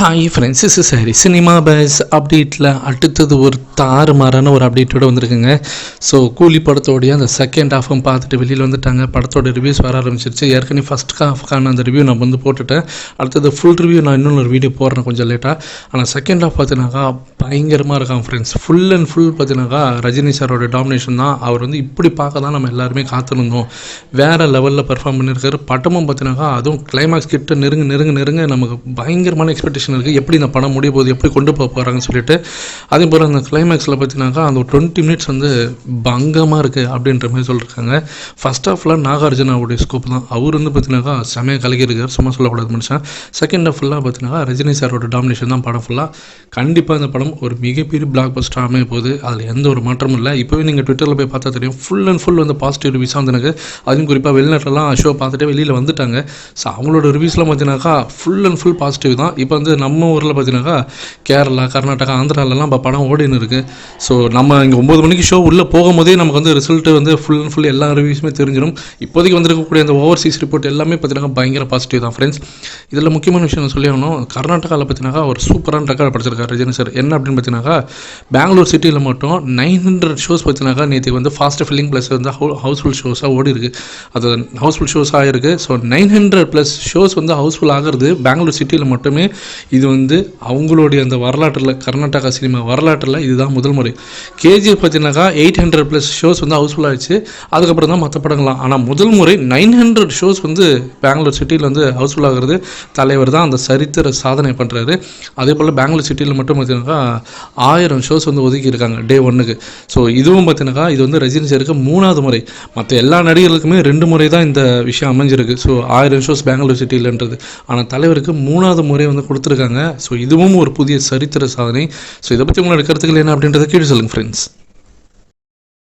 Hi friends is சரி cinema base அப்டேட்டில் அடுத்தது ஒரு தாறுமாறான ஒரு அப்டேட்டோட வந்திருக்குங்க. ஸோ கூலி படத்தோடைய அந்த செகண்ட் ஹாஃபும் பார்த்துட்டு வெளியில் வந்துட்டாங்க. படத்தோட ரிவ்யூஸ் வர ஆரம்பிச்சிருச்சு. ஏற்கனவே ஃபஸ்ட் ஹாஃப்க்கான அந்த ரிவ்யூ நான் வந்து போட்டுட்டேன். அடுத்தது ஃபுல் ரிவ்யூ நான் இன்னொரு வீடியோ போடுறேன் கொஞ்சம் லேட்டாக ஆனால் செகண்ட் ஹாஃப் பார்த்தினாக்கா பயங்கரமாக இருக்கான் ஃப்ரெண்ட்ஸ் ஃபுல் அண்ட் ஃபுல் பார்த்தீங்கன்னாக்கா ரஜினி சாரோட டாமினேஷன் தான். அவர் வந்து இப்படி பார்க்க தான் நம்ம எல்லாருமே காத்திருந்தோம். வேறு லெவலில் பெர்ஃபார்ம் பண்ணியிருக்காரு படமும் பார்த்தீங்கன்னாக்கா அதுவும் கிளைமாக்ஸ் கிட்ட நெருங்க நெருங்க நெருங்க நமக்கு பயங்கரமான எக்ஸ்பெக்டேஷன் இருக்குது எப்படி இந்த படம் முடிய போகுது எப்படி கொண்டு போக போகிறாங்கன்னு சொல்லிட்டு. அதே போல் அந்த கிளைமேக்ஸில் பார்த்தீங்கன்னாக்கா அந்த டுவெண்ட்டி மினிட்ஸ் வந்து பங்கமாக இருக்குது அப்படின்ற மாதிரி சொல்லியிருக்காங்க ஃபஸ்ட் ஆஃப்லாம் நாகார்ஜுனாவுடைய ஸ்கோப் தான். அவர் வந்து பார்த்தீங்கன்னாக்கா செமையாக கலகியிருக்கார் சும்மா சொல்லக்கூடாது மனுஷன். செகண்ட் ஆஃப் ஃபுல்லாக பார்த்தீங்கன்னா ரஜினி சாரோட டாமினேஷன் தான் படம் ஃபுல்லாக கண்டிப்பாக இந்த படம் ஒரு மிகப்பெரிய பிளாக் பஸ்டர் அமைய போகுது. அதில் எந்த ஒரு மாற்றமும் இல்லை. இப்போவே நீங்கள் ட்விட்டரில் போய் பார்த்தா தெரியும். ஃபுல் அண்ட் ஃபுல் வந்து பாசிட்டிவ் ரிவ்யூஸ் வந்து எனக்கு அதுவும் குறிப்பாக வெளிநாட்டிலலாம் ஷோ பார்த்துட்டு வெளியில் வந்துட்டாங்க. ஸோ அவங்களோட ரிவ்யூஸ்லாம் பார்த்தீங்கன்னாக்கா ஃபுல் அண்ட் ஃபுல் பாசிட்டிவ் தான். இப்போ வந்து நம்ம ஊரில் பார்த்தீங்கன்னாக்கா கேரளா கர்நாடகா ஆந்திராலலாம் இப்போ படம் ஓடின்னு இருக்குது ஸோ நம்ம இங்கே ஒம்பது மணிக்கு ஷோ உள்ளே போகும்போதே நமக்கு வந்து ரிசல்ட்டு வந்து ஃபுல் அண்ட் ஃபுல் எல்லா ரிவ்யூஸுமே தெரிஞ்சிடும் இப்போதைக்கு வந்திருக்கக்கூடிய அந்த ஓவர்சீஸ் ரிப்போர்ட் எல்லாமே பார்த்தீங்கன்னா பயங்கர பாசிட்டிவ் தான் ஃப்ரெண்ட்ஸ் இதில் முக்கியமான விஷயம் சொல்லி ஆகணும். கர்நாடகாவில் பார்த்தீங்கன்னா ஒரு சூப்பரான ரெக்கார்ட் படிச்சிருக்காரு ரஜினி சார் என்ன அப்படின்னு பார்த்தீங்கன்னாக்கா பெங்களூர் சிட்டியில் மட்டும் நைன் ஹண்ட்ரட் ஷோஸ் பார்த்தீங்கன்னாக்கா நேற்று வந்து ஃபாஸ்ட் ஃபில்லிங் ப்ளஸ் வந்து ஹவுஸ்ஃபுல் ஷோஸாக ஓடி இருக்கு அது ஹவுஸ்ஃபுல் ஷோஸ் ஆகிருக்கு so nine hundred plus shows வந்து ஹவுஸ்ஃபுல் ஆகிறது பெங்களூர் சிட்டியில் மட்டுமே. இது வந்து அவங்களுடைய அந்த வரலாற்றில் கர்நாடகா சினிமா வரலாற்றில் இதுதான் முதல் முறை. கேஜிஎஃப் பார்த்தீங்கன்னாக்கா எயிட் ஹண்ட்ரட் ப்ளஸ் ஷோஸ் வந்து ஹவுஸ்ஃபுல் ஆகிடுச்சு அதுக்கப்புறம் தான் மற்ற படங்கள்லாம். ஆனால் முதல் முறை நைன் ஹண்ட்ரட் ஷோஸ் வந்து பெங்களூர் சிட்டியில் வந்து ஹவுஸ்ஃபுல் ஆகிறது. தலைவர் தான் அந்த சரித்திர சாதனை பண்ணுறாரு அதே போல் பெங்களூர் சிட்டியில் மட்டும் பார்த்தீங்கன்னாக்கா ஆயிரம் ஷோஸ் வந்து ஒதுக்கியிருக்காங்க டே ஒன்றுக்கு ஸோ இதுவும் பார்த்தீங்கன்னாக்கா இது வந்து ரஜினி சாருக்கு மூணாவது முறை. மற்ற எல்லா நடிகர்களுக்குமே ரெண்டு முறை தான் இந்த விஷயம் அமைஞ்சிருக்கு. ஸோ ஆயிரம் ஷோஸ் பெங்களூர் சிட்டியிலன்றது ஆனால் தலைவருக்கு மூணாவது முறை வந்து கொடுத்துருக்காங்க. ஸோ இதுவும் ஒரு புதிய சரித்திர சாதனை. ஸோ இதை பற்றி உங்களோட கருத்துக்கள் என்ன அப்படின்றத கீழே சொல்லுங்கள் ஃப்ரெண்ட்ஸ்